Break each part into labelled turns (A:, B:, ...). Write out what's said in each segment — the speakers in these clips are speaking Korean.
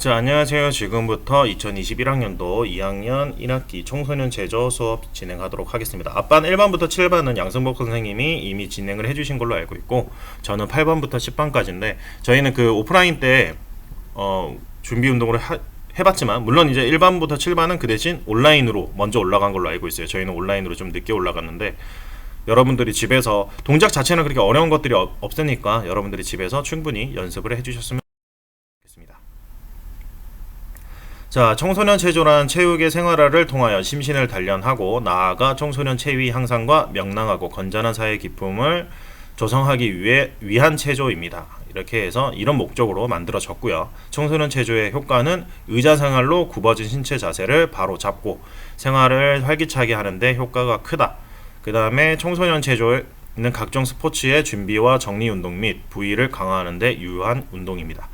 A: 자, 안녕하세요. 지금부터 2021학년도 2학년 1학기 청소년 제조 수업 진행하도록 하겠습니다. 앞반 1반부터 7반은 양승복 선생님이 이미 진행을 해주신 걸로 알고 있고, 저는 8반부터 10반까지인데, 저희는 그 오프라인 때, 어, 준비 운동을 하, 해봤지만, 물론 이제 1반부터 7반은 그 대신 온라인으로 먼저 올라간 걸로 알고 있어요. 저희는 온라인으로 좀 늦게 올라갔는데, 여러분들이 집에서 동작 자체는 그렇게 어려운 것들이 없- 없으니까 여러분들이 집에서 충분히 연습을 해주셨으면 좋겠습니다. 자, 청소년 체조란 체육의 생활화를 통하여 심신을 단련하고 나아가 청소년 체위 향상과 명랑하고 건전한 사회 기품을 조성하기 위해 위한 체조입니다. 이렇게 해서 이런 목적으로 만들어졌고요. 청소년 체조의 효과는 의자 생활로 굽어진 신체 자세를 바로 잡고 생활을 활기차게 하는데 효과가 크다. 그 다음에 청소년 체조는 각종 스포츠의 준비와 정리 운동 및 부위를 강화하는 데 유효한 운동입니다.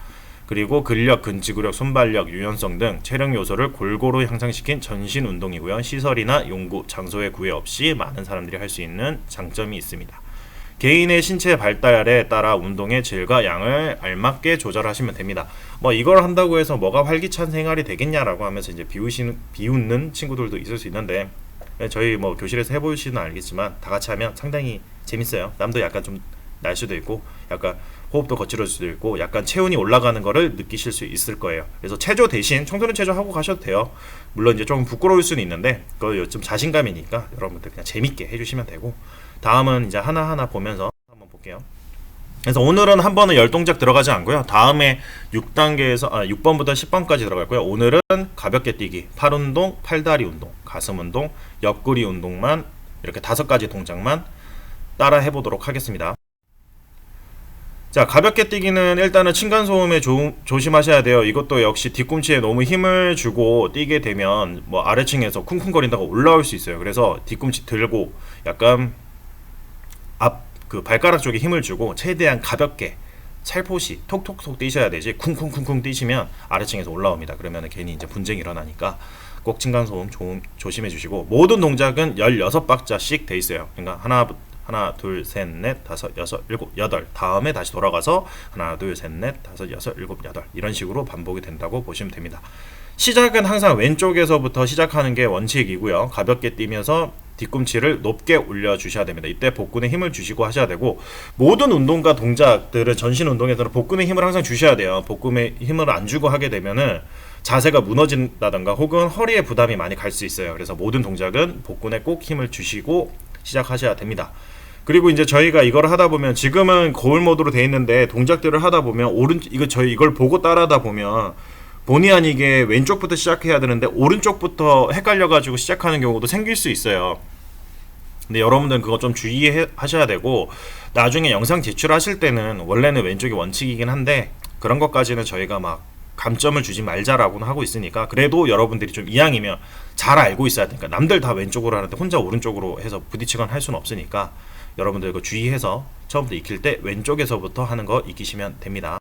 A: 그리고 근력, 근지구력, 손발력, 유연성 등 체력 요소를 골고루 향상시킨 전신 운동이고요. 시설이나 용구, 장소의 구애 없이 많은 사람들이 할 수 있는 장점이 있습니다. 개인의 신체 발달에 따라 운동의 질과 양을 알맞게 조절하시면 됩니다. 뭐 이걸 한다고 해서 뭐가 활기찬 생활이 되겠냐라고 하면서 이제 비우시는 비웃는 친구들도 있을 수 있는데 예, 저희 뭐 교실에서 해보시는 알겠지만 다 같이 하면 상당히 재밌어요. 남도 약간 좀 날 수도 있고 약간 호흡도 거칠어질 수도 있고 약간 체온이 올라가는 거를 느끼실 수 있을 거예요. 그래서 체조 대신 청소년 체조 하고 가셔도 돼요. 물론 이제 좀 부끄러울 수는 있는데 그거 좀 자신감이니까 여러분들 그냥 재밌게 해주시면 되고 다음은 이제 하나 하나 보면서 한번 볼게요. 그래서 오늘은 한 번은 열 동작 들어가지 않고요. 다음에 6단계에서 아 6번부터 10번까지 들어갈 거예요. 오늘은 가볍게 뛰기, 팔 운동, 팔다리 운동, 가슴 운동, 옆구리 운동만 이렇게 다섯 가지 동작만 따라 해보도록 하겠습니다. 자, 가볍게 뛰기는 일단은 층간소음에 조, 조심하셔야 돼요. 이것도 역시 뒤꿈치에 너무 힘을 주고 뛰게 되면 뭐 아래층에서 쿵쿵거린다고 올라올 수 있어요. 그래서 뒤꿈치 들고 약간 앞 그 발가락 쪽에 힘을 주고 최대한 가볍게 살포시 톡톡톡 뛰셔야 되지 쿵쿵쿵쿵 뛰시면 아래층에서 올라옵니다. 그러면 괜히 이제 분쟁이 일어나니까 꼭 층간소음 조, 조심해 주시고 모든 동작은 16박자씩 돼 있어요. 그러니까 하나 하나 둘 셋 넷 다섯 여섯 일곱 여덟 다음에 다시 돌아가서 하나 둘 셋 넷 다섯 여섯 일곱 여덟 이런 식으로 반복이 된다고 보시면 됩니다. 시작은 항상 왼쪽에서부터 시작하는 게 원칙이고요. 가볍게 뛰면서 뒤꿈치를 높게 올려 주셔야 됩니다. 이때 복근에 힘을 주시고 하셔야 되고 모든 운동과 동작들은 전신 운동에서는 복근에 힘을 항상 주셔야 돼요. 복근에 힘을 안 주고 하게 되면은 자세가 무너진다던가 혹은 허리에 부담이 많이 갈 수 있어요. 그래서 모든 동작은 복근에 꼭 힘을 주시고 시작하셔야 됩니다. 그리고 이제 저희가 이걸 하다 보면 지금은 거울 모드로 돼 있는데 동작들을 하다 보면 오른 이거 저희 이걸 보고 따라하다 보면 본의 아니게 왼쪽부터 시작해야 되는데 오른쪽부터 헷갈려 가지고 시작하는 경우도 생길 수 있어요. 근데 여러분들은 그거 좀 주의하셔야 되고 나중에 영상 제출하실 때는 원래는 왼쪽이 원칙이긴 한데 그런 것까지는 저희가 막 감점을 주지 말자라고는 하고 있으니까 그래도 여러분들이 좀 이왕이면 잘 알고 있어야 되니까 남들 다 왼쪽으로 하는데 혼자 오른쪽으로 해서 부딪히거나 할 수는 없으니까 여러분들 이거 주의해서 처음부터 익힐 때 왼쪽에서부터 하는 거 익히시면 됩니다.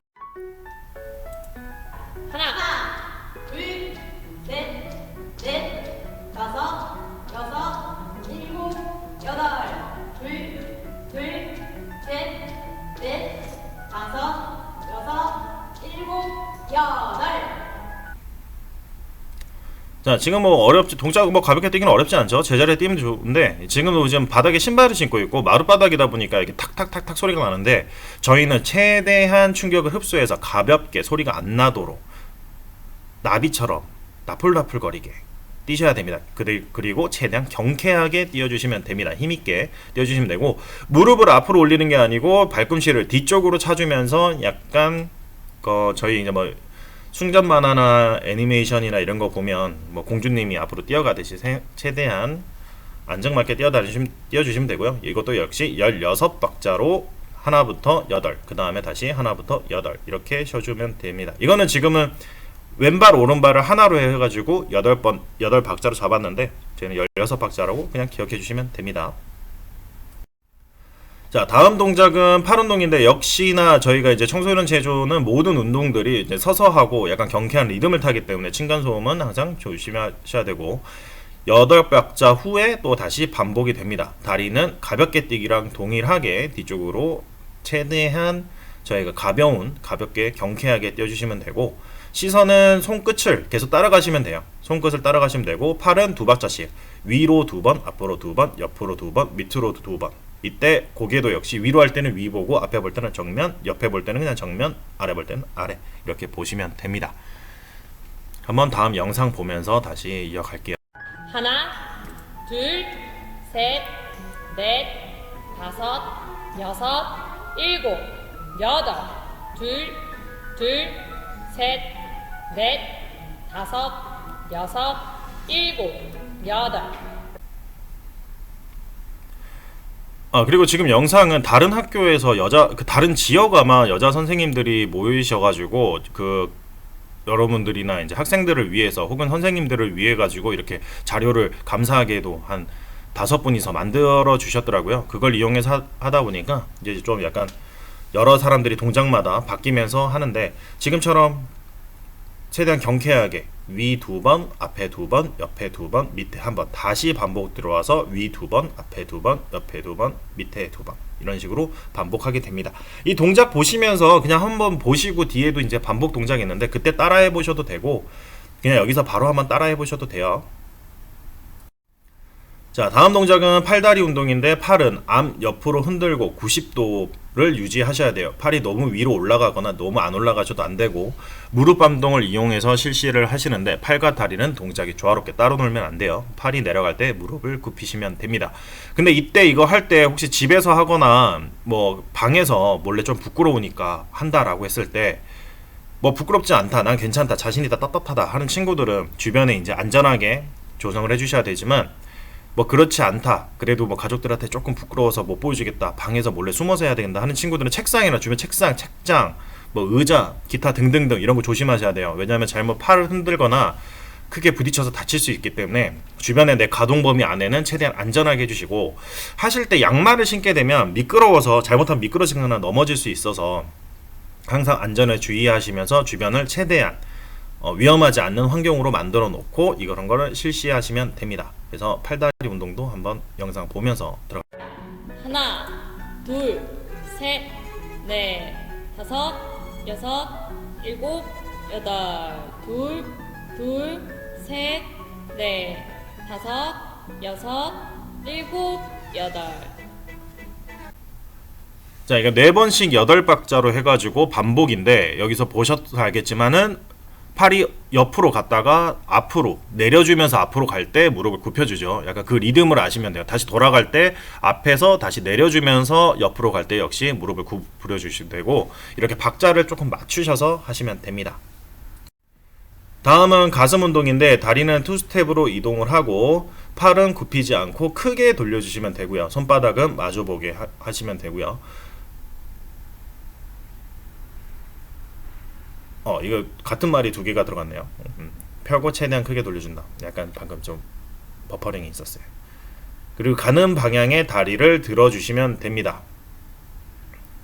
A: 자, 지금 뭐 어렵지 동작 뭐 가볍게 뛰기는 어렵지 않죠. 제자리에 뛰면 좋은데 지금도 지금 바닥에 신발을 신고 있고 마룻바닥이다 보니까 이게 탁탁탁탁 소리가 나는데 저희는 최대한 충격을 흡수해서 가볍게 소리가 안 나도록 나비처럼 나풀나풀거리게 뛰셔야 됩니다. 그리고 최대한 경쾌하게 뛰어주시면 됩니다. 힘있게 뛰어주시면 되고 무릎을 앞으로 올리는 게 아니고 발꿈치를 뒤쪽으로 차주면서 약간 그 저희 이제 뭐 순간 만화나 애니메이션이나 이런 거 보면 뭐 공주님이 앞으로 뛰어가듯이 세- 최대한 안정맞게 뛰어다니시면 뛰어주시면 되고요. 이것도 역시 16박자로 하나부터 여덟, 그 다음에 다시 하나부터 여덟 이렇게 쉬어주면 됩니다. 이거는 지금은 왼발 오른발을 하나로 해가지고 여덟 번 여덟 박자로 잡았는데 저희는 16박자라고 그냥 기억해 주시면 됩니다. 자, 다음 동작은 팔 운동인데 역시나 저희가 이제 청소년 체조는 모든 운동들이 이제 서서 하고 약간 경쾌한 리듬을 타기 때문에 층간 소음은 항상 조심하셔야 되고 여덟 박자 후에 또 다시 반복이 됩니다. 다리는 가볍게 뛰기랑 동일하게 뒤쪽으로 최대한 저희가 가벼운 가볍게 경쾌하게 띄워주시면 되고 시선은 손끝을 계속 따라가시면 돼요. 손끝을 따라가시면 되고 팔은 두 박자씩 위로 두 번, 앞으로 두 번, 옆으로 두 번, 밑으로 두 번. 이때 고개도 역시 위로 할 때는 위 보고 앞에 볼 때는 정면, 옆에 볼 때는 그냥 정면, 아래 볼 때는 아래 이렇게 보시면 됩니다. 한번 다음 영상 보면서 다시 이어갈게요.
B: 하나, 둘, 셋, 넷, 다섯, 여섯, 일곱, 여덟, 둘, 둘, 셋, 넷, 다섯, 여섯, 일곱, 여덟.
A: 아 그리고 지금 영상은 다른 학교에서 여자 그 다른 지역 아마 여자 선생님들이 모이셔가지고 그 여러분들이나 이제 학생들을 위해서 혹은 선생님들을 위해 가지고 이렇게 자료를 감사하게도 한 다섯 분이서 만들어 주셨더라고요. 그걸 이용해서 하- 하다 보니까 이제 좀 약간 여러 사람들이 동작마다 바뀌면서 하는데 지금처럼 최대한 경쾌하게 위 두 번, 앞에 두 번, 옆에 두 번, 밑에 한 번 다시 반복 들어와서 위 두 번, 앞에 두 번, 옆에 두 번, 밑에 두 번 이런 식으로 반복하게 됩니다. 이 동작 보시면서 그냥 한번 보시고 뒤에도 이제 반복 동작이 있는데 그때 따라해 보셔도 되고 그냥 여기서 바로 한번 따라해 보셔도 돼요. 자, 다음 동작은 팔다리 운동인데 팔은 암 옆으로 흔들고 90도를 유지하셔야 돼요. 팔이 너무 위로 올라가거나 너무 안 올라가셔도 안 되고 무릎 반동을 이용해서 실시를 하시는데 팔과 다리는 동작이 조화롭게 따로 놀면 안 돼요. 팔이 내려갈 때 무릎을 굽히시면 됩니다. 근데 이때 이거 할 때 혹시 집에서 하거나 뭐 방에서 몰래 좀 부끄러우니까 한다라고 했을 때뭐 부끄럽지 않다, 난 괜찮다, 자신이다, 떳떳하다 하는 친구들은 주변에 이제 안전하게 조성을 해주셔야 되지만 뭐 그렇지 않다. 그래도 뭐 가족들한테 조금 부끄러워서 못 보여주겠다. 방에서 몰래 숨어서 해야 된다 하는 친구들은 책상이나 주변 책상, 책장, 뭐 의자, 기타 등등등 이런 거 조심하셔야 돼요. 왜냐하면 잘못 팔을 흔들거나 크게 부딪혀서 다칠 수 있기 때문에 주변에 내 가동 범위 안에는 최대한 안전하게 해주시고 하실 때 양말을 신게 되면 미끄러워서 잘못하면 미끄러지거나 넘어질 수 있어서 항상 안전을 주의하시면서 주변을 최대한 어, 위험하지 않는 환경으로 만들어 놓고 이런 거를 실시하시면 됩니다. 그래서 팔다리 운동도 한번 영상 보면서 들어가.
B: 하나, 둘, 셋, 넷, 다섯, 여섯, 일곱, 여덟, 둘, 둘, 셋, 넷, 다섯, 여섯, 일곱, 여덟.
A: 자, 이거 네 번씩 여덟 박자로 해가지고 반복인데 여기서 보셔도 알겠지만은 팔이 옆으로 갔다가 앞으로 내려주면서 앞으로 갈 때 무릎을 굽혀주죠. 약간 그 리듬을 아시면 돼요. 다시 돌아갈 때 앞에서 다시 내려주면서 옆으로 갈 때 역시 무릎을 구부려 주시면 되고 이렇게 박자를 조금 맞추셔서 하시면 됩니다. 다음은 가슴 운동인데 다리는 투 스텝으로 이동을 하고 팔은 굽히지 않고 크게 돌려주시면 되고요. 손바닥은 마주보게 하- 하시면 되고요. 어 이거 같은 말이 두 개가 들어갔네요. 음, 펴고 최대한 크게 돌려준다. 약간 방금 좀 버퍼링이 있었어요. 그리고 가는 방향에 다리를 들어주시면 됩니다.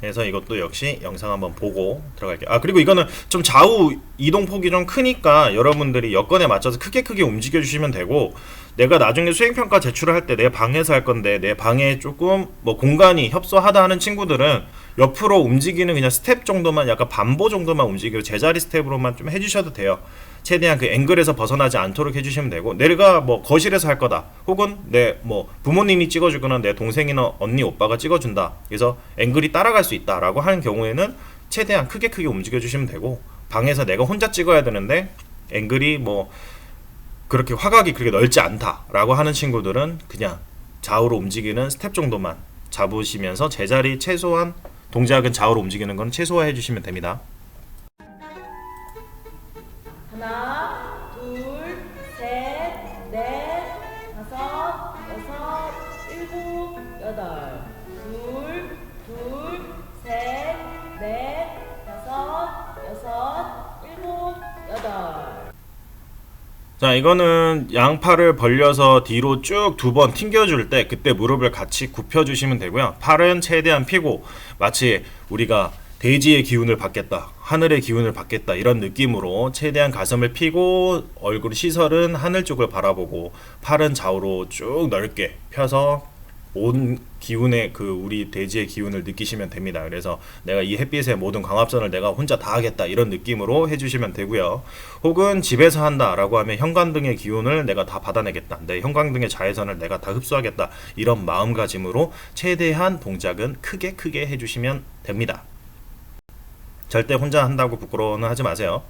A: 그래서 이것도 역시 영상 한번 보고 들어갈게요. 아 그리고 이거는 좀 좌우 이동 폭이 좀 크니까 여러분들이 여건에 맞춰서 크게 크게 움직여 주시면 되고 내가 나중에 수행 평가 제출을 할 때 내 방에서 할 건데 내 방에 조금 뭐 공간이 협소하다 하는 친구들은 옆으로 움직이는 그냥 스텝 정도만 약간 반보 정도만 움직이고 제자리 스텝으로만 좀 해주셔도 돼요. 최대한 그 앵글에서 벗어나지 않도록 해주시면 되고 내가 뭐 거실에서 할 거다 혹은 내 뭐 부모님이 찍어주거나 내 동생이나 언니 오빠가 찍어준다 그래서 앵글이 따라갈 수 있다라고 하는 경우에는 최대한 크게 크게 움직여 주시면 되고 방에서 내가 혼자 찍어야 되는데 앵글이 뭐 그렇게 화각이 그렇게 넓지 않다라고 하는 친구들은 그냥 좌우로 움직이는 스텝 정도만 잡으시면서 제자리 최소한 동작은 좌우로 움직이는 건 최소화해 주시면 됩니다. 자, 이거는 양팔을 벌려서 뒤로 쭉 두 번 튕겨줄 때 그때 무릎을 같이 굽혀주시면 되고요. 팔은 최대한 펴고 마치 우리가 대지의 기운을 받겠다, 하늘의 기운을 받겠다 이런 느낌으로 최대한 가슴을 펴고 얼굴 시설은 하늘 쪽을 바라보고 팔은 좌우로 쭉 넓게 펴서 온 기운의 그 우리 대지의 기운을 느끼시면 됩니다. 그래서 내가 이 햇빛의 모든 광합선을 내가 혼자 다 하겠다 이런 느낌으로 해주시면 되고요. 혹은 집에서 한다라고 하면 형광등의 기운을 내가 다 받아내겠다. 내 형광등의 자외선을 내가 다 흡수하겠다. 이런 마음가짐으로 최대한 동작은 크게 크게 해주시면 됩니다. 절대 혼자 한다고 부끄러워는 하지 마세요.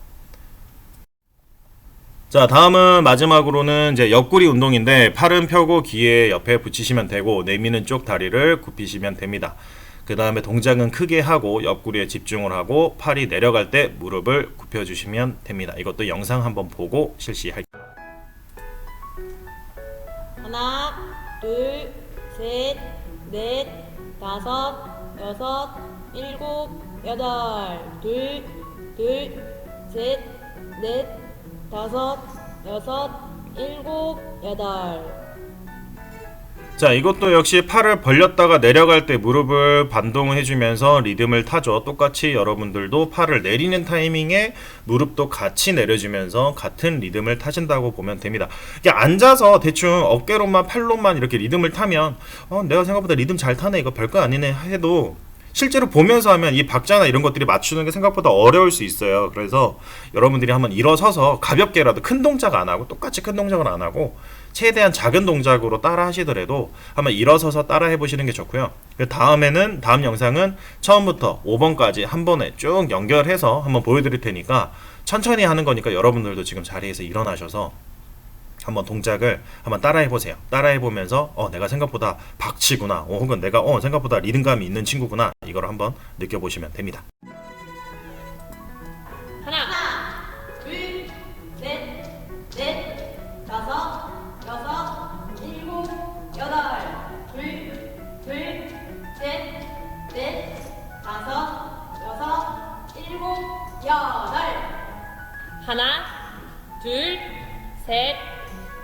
A: 자, 다음은 마지막으로는 이제 옆구리 운동인데 팔은 펴고 귀에 옆에 붙이시면 되고 내미는 쪽 다리를 굽히시면 됩니다. 그 다음에 동작은 크게 하고 옆구리에 집중을 하고 팔이 내려갈 때 무릎을 굽혀 주시면 됩니다. 이것도 영상 한번 보고 실시할게요.
B: 하나, 둘, 셋, 넷, 다섯, 여섯, 일곱, 여덟. 둘, 둘, 셋, 넷, 다섯, 여섯, 일곱, 여덟.
A: 자, 이것도 역시 팔을 벌렸다가 내려갈 때 무릎을 반동을 해주면서 리듬을 타죠. 똑같이 여러분들도 팔을 내리는 타이밍에 무릎도 같이 내려주면서 같은 리듬을 타신다고 보면 됩니다. 이게 앉아서 대충 어깨로만 팔로만 이렇게 리듬을 타면 어, 내가 생각보다 리듬 잘 타네 이거 별거 아니네 해도 실제로 보면서 하면 이 박자나 이런 것들이 맞추는 게 생각보다 어려울 수 있어요. 그래서 여러분들이 한번 일어서서 가볍게라도 큰 동작 안 하고 똑같이 큰 동작을 안 하고 최대한 작은 동작으로 따라 하시더라도 한번 일어서서 따라 해보시는 게 좋고요. 그 다음에는 다음 영상은 처음부터 5번까지 한 번에 쭉 연결해서 한번 보여드릴 테니까 천천히 하는 거니까 여러분들도 지금 자리에서 일어나셔서 한번 동작을 한번 따라해 보세요. 따라해 보면서 어 내가 생각보다 박치구나. 어, 혹은 내가 어 생각보다 리듬감이 있는 친구구나. 이걸 한번 느껴보시면 됩니다.
B: 하나, 둘, 셋,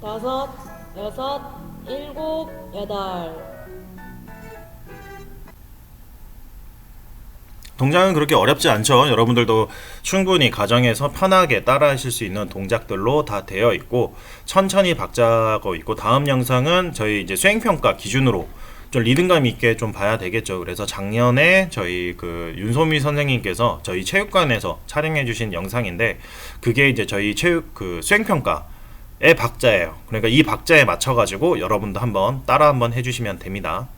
B: 다섯, 여섯, 일곱, 여덟.
A: 동작은 그렇게 어렵지 않죠. 여러분들도 충분히 가정에서 편하게 따라 하실 수 있는 동작들로 다 되어 있고 천천히 박자가 있고 다음 영상은 저희 이제 수행평가 기준으로 좀 리듬감 있게 좀 봐야 되겠죠. 그래서 작년에 저희 그 윤소미 선생님께서 저희 체육관에서 촬영해 주신 영상인데 그게 이제 저희 체육 그 수행평가의 박자예요. 그러니까 이 박자에 맞춰 가지고 여러분도 한번 따라 한번 해 주시면 됩니다.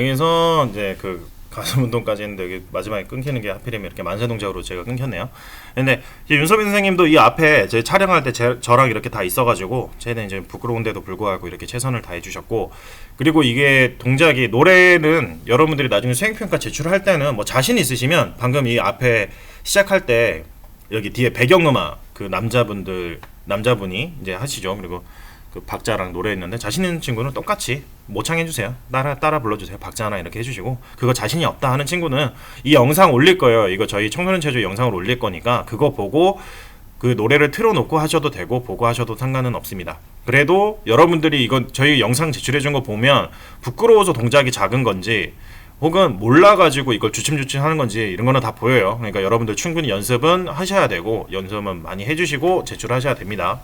A: 여기서 이제 그 가슴 운동까지 했는데 마지막에 끊기는 게 하필이면 이렇게 만세 동작으로 제가 끊겼네요. 근데 윤서빈 선생님도 이 앞에 제 촬영할 때 제, 저랑 이렇게 다 있어가지고 최대한 이제 부끄러운데도 불구하고 이렇게 최선을 다해 주셨고 그리고 이게 동작이 노래는 여러분들이 나중에 수행평가 제출할 때는 뭐 자신 있으시면 방금 이 앞에 시작할 때 여기 뒤에 배경음악 그 남자분들 남자분이 이제 하시죠. 그리고 그 박자랑 노래했는데 자신 있는 친구는 똑같이 모창해 주세요. 따라 따라 불러 주세요. 박자나 이렇게 해 주시고 그거 자신이 없다 하는 친구는 이 영상 올릴 거예요. 이거 저희 청소년 체조 영상을 올릴 거니까 그거 보고 그 노래를 틀어 놓고 하셔도 되고 보고 하셔도 상관은 없습니다. 그래도 여러분들이 이건 저희 영상 제출해 준 거 보면 부끄러워서 동작이 작은 건지 혹은 몰라가지고 이걸 주춤주춤 하는 건지 이런 거는 다 보여요. 그러니까 여러분들 충분히 연습은 하셔야 되고 연습은 많이 해주시고 제출하셔야 됩니다.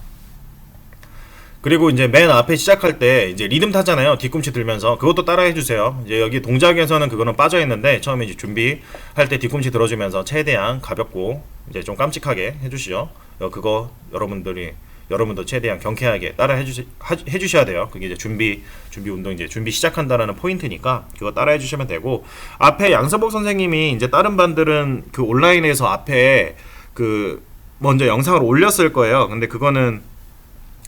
A: 그리고 이제 맨 앞에 시작할 때 이제 리듬 타잖아요. 뒤꿈치 들면서 그것도 따라해 주세요. 이제 여기 동작에서는 그거는 빠져 있는데 처음에 이제 준비할 때 뒤꿈치 들어주면서 최대한 가볍고 이제 좀 깜찍하게 해주시죠. 어, 그거 여러분들이 여러분도 최대한 경쾌하게 따라 해주시 하- 해주셔야 돼요. 그게 이제 준비 준비 운동 이제 준비 시작한다라는 포인트니까 그거 따라 해주시면 되고 앞에 양서복 선생님이 이제 다른 반들은 그 온라인에서 앞에 그 먼저 영상을 올렸을 거예요. 근데 그거는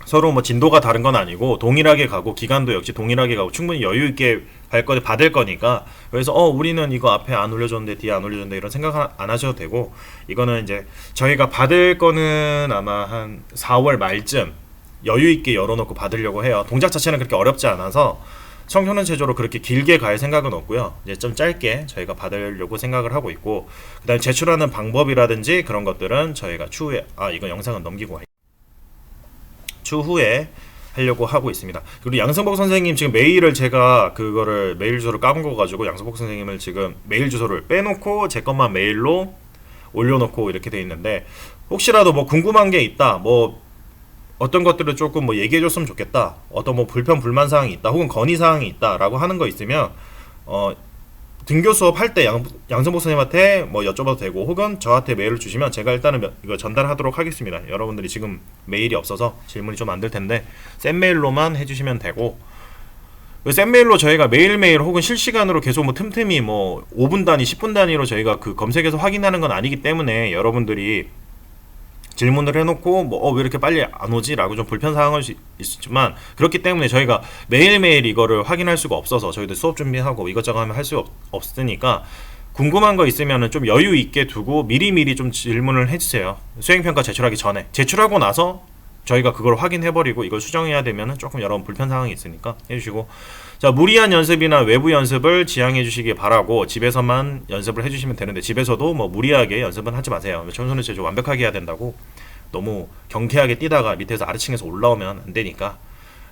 A: 서로 뭐 진도가 다른 건 아니고 동일하게 가고 기간도 역시 동일하게 가고 충분히 여유 있게 할 거, 받을 거니까 그래서 어 우리는 이거 앞에 안 올려줬는데 뒤에 안 올려줬는데 이런 생각 하- 안 하셔도 되고 이거는 이제 저희가 받을 거는 아마 한 4월 말쯤 여유 있게 열어놓고 받으려고 해요. 동작 자체는 그렇게 어렵지 않아서 청소년 체조로 그렇게 길게 갈 생각은 없고요. 이제 좀 짧게 저희가 받으려고 생각을 하고 있고 그다음에 제출하는 방법이라든지 그런 것들은 저희가 추후에 아 이거 영상은 넘기고 와 추후에 하려고 하고 있습니다. 그리고 양성복 선생님 지금 메일을 제가 그거를 메일 주소를 까먹어 가지고 양성복 선생님을 지금 메일 주소를 빼놓고 제 것만 메일로 올려놓고 이렇게 돼 있는데 혹시라도 뭐 궁금한 게 있다 뭐 어떤 것들을 조금 뭐 얘기해 줬으면 좋겠다 어떤 뭐 불편 불만 사항이 있다 혹은 건의 사항이 있다라고 하는 거 있으면 어 등교 수업 할 때 양성복 선생님한테 뭐 여쭤봐도 되고 혹은 저한테 메일을 주시면 제가 일단은 몇- 이거 전달하도록 하겠습니다. 여러분들이 지금 메일이 없어서 질문이 좀 안 될 텐데 센 메일로만 해주시면 되고 그센 메일로 저희가 매일매일 혹은 실시간으로 계속 뭐 틈틈이 뭐 5분 단위, 10분 단위로 저희가 그 검색해서 확인하는 건 아니기 때문에 여러분들이 질문을 해놓고 뭐어왜 이렇게 빨리 안 오지라고 좀 불편 사항을 수 있지만 그렇기 때문에 저희가 매일매일 이거를 확인할 수가 없어서 저희도 수업 준비하고 이것저것 하면 할 수 없으니까 궁금한 거 있으면은 좀 여유 있게 두고 미리미리 좀 질문을 해주세요. 수행평가 제출하기 전에. 제출하고 나서 저희가 그걸 확인해버리고 이걸 수정해야 되면은 조금 여러 불편 사항이 있으니까 해주시고. 자 무리한 연습이나 외부 연습을 지양해 주시기 바라고 집에서만 연습을 해주시면 되는데 집에서도 뭐 무리하게 연습은 하지 마세요. 청소년 제조 완벽하게 해야 된다고 너무 경쾌하게 뛰다가 밑에서 아래층에서 올라오면 안 되니까.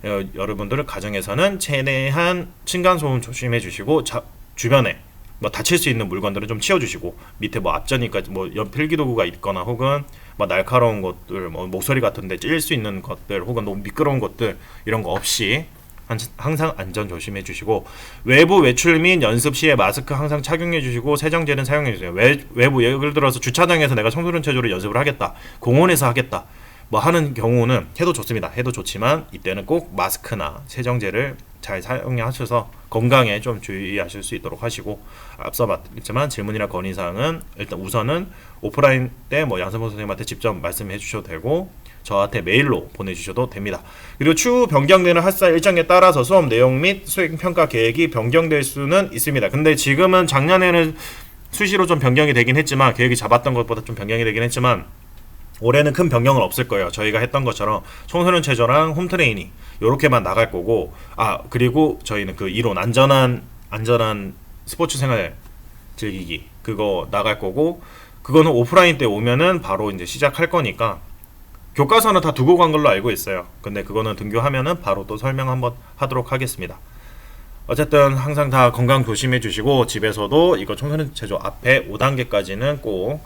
A: 어, 여러분들 가정에서는 최대한 층간 소음 조심해 주시고 자, 주변에 뭐 다칠 수 있는 물건들은 좀 치워주시고 밑에 뭐 앞전이까 뭐옆 필기도구가 있거나 혹은 뭐 날카로운 것들 뭐 목소리 같은데 찔릴 수 있는 것들 혹은 너무 미끄러운 것들 이런 거 없이 한- 항상 안전 조심해 주시고 외부 외출 및 연습 시에 마스크 항상 착용해 주시고 세정제는 사용해 주세요. 외, 외부 예를 들어서 주차장에서 내가 청소년 체조를 연습을 하겠다. 공원에서 하겠다. 뭐 하는 경우는 해도 좋습니다. 해도 좋지만 이때는 꼭 마스크나 세정제를 잘 사용하셔서 건강에 좀 주의하실 수 있도록 하시고 앞서 말했지만 질문이나 건의 사항은 일단 우선은 오프라인 때 뭐 양선모 선생님한테 직접 말씀해 주셔도 되고 저한테 메일로 보내주셔도 됩니다. 그리고 추후 변경되는 학사 일정에 따라서 수업 내용 및 수행 평가 계획이 변경될 수는 있습니다. 근데 지금은 작년에는 수시로 좀 변경이 되긴 했지만 계획이 잡았던 것보다 좀 변경이 되긴 했지만 올해는 큰 변경은 없을 거예요. 저희가 했던 것처럼 청소년 체조랑 홈 트레이닝 요렇게만 나갈 거고 아 그리고 저희는 그 이론 안전한 안전한 스포츠 생활 즐기기 그거 나갈 거고 그거는 오프라인 때 오면은 바로 이제 시작할 거니까 교과서는 다 두고 간 걸로 알고 있어요. 근데 그거는 등교하면은 바로 또 설명 한번 하도록 하겠습니다. 어쨌든 항상 다 건강 조심해 주시고 집에서도 이거 청소년 체조 앞에 5단계까지는 꼭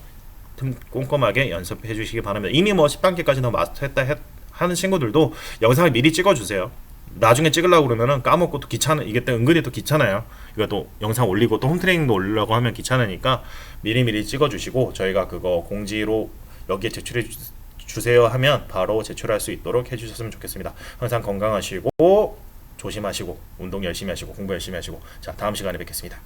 A: 틈- 꼼꼼하게 연습해 주시기 바랍니다. 이미 뭐 10단계까지는 마스터했다 했- 하는 친구들도 영상을 미리 찍어 주세요. 나중에 찍으려고 그러면은 까먹고 또 귀찮은 이게 또 은근히 또 귀찮아요. 이거 또 영상 올리고 또 홈트레이닝도 올리려고 하면 귀찮으니까 미리 미리 찍어 주시고 저희가 그거 공지로 여기에 제출해 주- 주세요 하면 바로 제출할 수 있도록 해 주셨으면 좋겠습니다. 항상 건강하시고 조심하시고 운동 열심히 하시고 공부 열심히 하시고 자 다음 시간에 뵙겠습니다.